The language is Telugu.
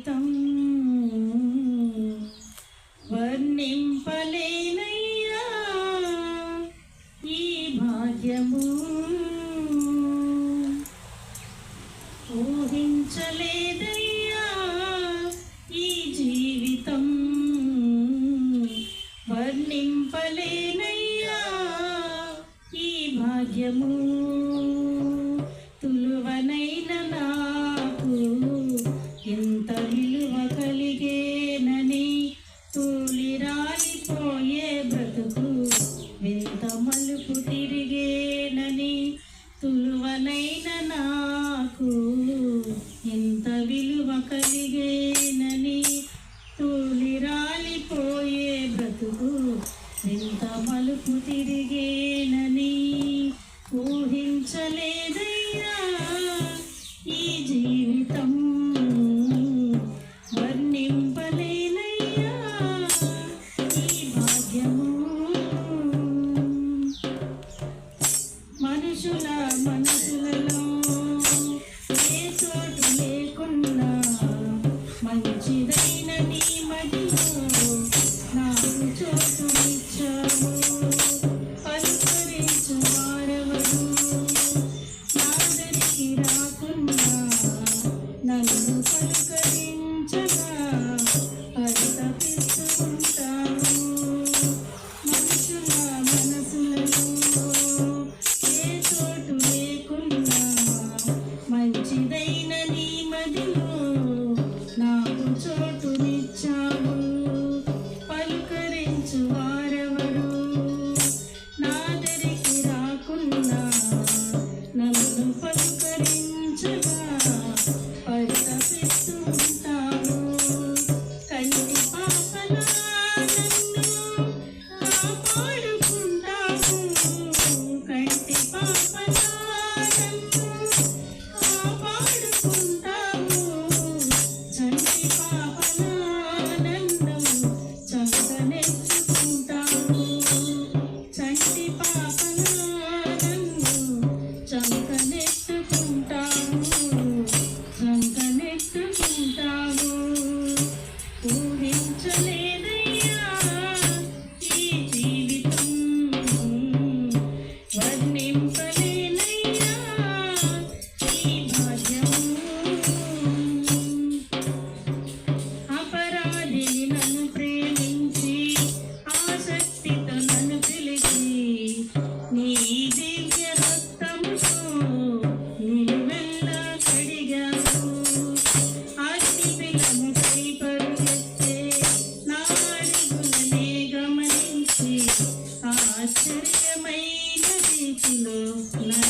జీవితం వర్ణింపలేనయ్యా. ఈ భాగ్యము ఊహించలేదయ్యా. ఈ జీవితం వర్ణింపలేనయ్యా. ఈ భాగ్యము విలువ కలిగేనని తూలి రాలిపోయే బ్రతుకు ఎంత మలుపు తిరిగేనని ఊహించలేదయ్యా ఈ జీవితం. వర్ణింపలేనయ్యా ఈ భాగ్యము. మనుషుల మనసులలో నన్ను పలకరించగా పరితపిస్తుంటావు మనుషుల మనసులలో ఏ చోటు లేకున్నా మంచిదైన నీ నాకు చోటు Uh -huh. Thank you, Lou.